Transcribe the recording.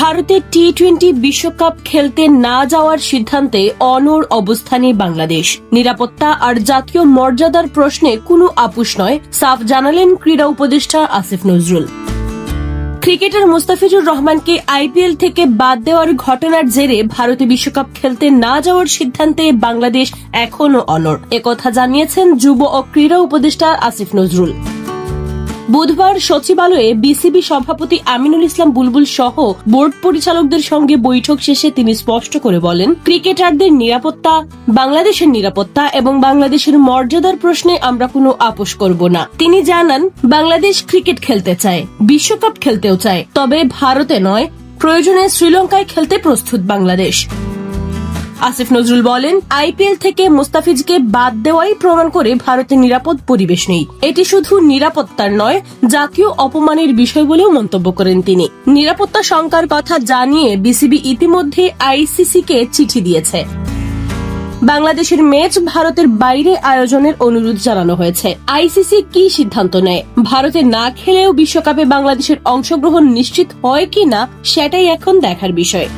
ভারতের T twenty বিশ্বকাপ খেলতে না যাওয়ার সিদ্ধান্তে অনর অবস্থানে বাংলাদেশ। নিরাপত্তা আর জাতীয় মর্যাদার প্রশ্নে কোনো আপুস নয়, সাফ জানালেন ক্রীড়া উপদেষ্টা আসিফ নজরুল। ক্রিকেটার মুস্তাফিজুর রহমানকে আইপিএল থেকে বাদ দেওয়ার ঘটনার জেরে ভারতে বিশ্বকাপ খেলতে না যাওয়ার সিদ্ধান্তে বাংলাদেশ এখনও অনর একথা জানিয়েছেন যুব ও ক্রীড়া উপদেষ্টা আসিফ নজরুল। বুধবার সচিবালয়ে বিসিবি সভাপতি আমিনুল ইসলাম বুলবুল সহ বোর্ড পরিচালকদের সঙ্গে বৈঠক শেষে তিনি স্পষ্ট করে বলেন, ক্রিকেটারদের নিরাপত্তা, বাংলাদেশের নিরাপত্তা এবং বাংলাদেশের মর্যাদার প্রশ্নে আমরা কোনো আপোষ করব না। তিনি জানান, বাংলাদেশ ক্রিকেট খেলতে চায়, বিশ্বকাপ খেলতেও চায়, তবে ভারতে নয়, প্রয়োজনে শ্রীলঙ্কায় খেলতে প্রস্তুত বাংলাদেশ। আসিফ নজরুল বলেন, আইপিএল থেকে মুস্তাফিজকে বাদ দেওয়াই প্রমাণ করে ভারতে নিরাপদ পরিবেশ নেই। এটি শুধু নিরাপত্তার নয়, জাতীয় অপমানের বিষয় বলেও মন্তব্য করেন তিনি। নিরাপত্তা শঙ্কার কথা জানিয়ে বিসিবি ইতিমধ্যে আইসিসি কে চিঠি দিয়েছে। বাংলাদেশের ম্যাচ ভারতের বাইরে আয়োজনের অনুরোধ জানানো হয়েছে। আইসিসি কি সিদ্ধান্ত নেয়? ভারতে না খেলেও বিশ্বকাপে বাংলাদেশের অংশগ্রহণ নিশ্চিত হয় কি না সেটাই এখন দেখার বিষয়।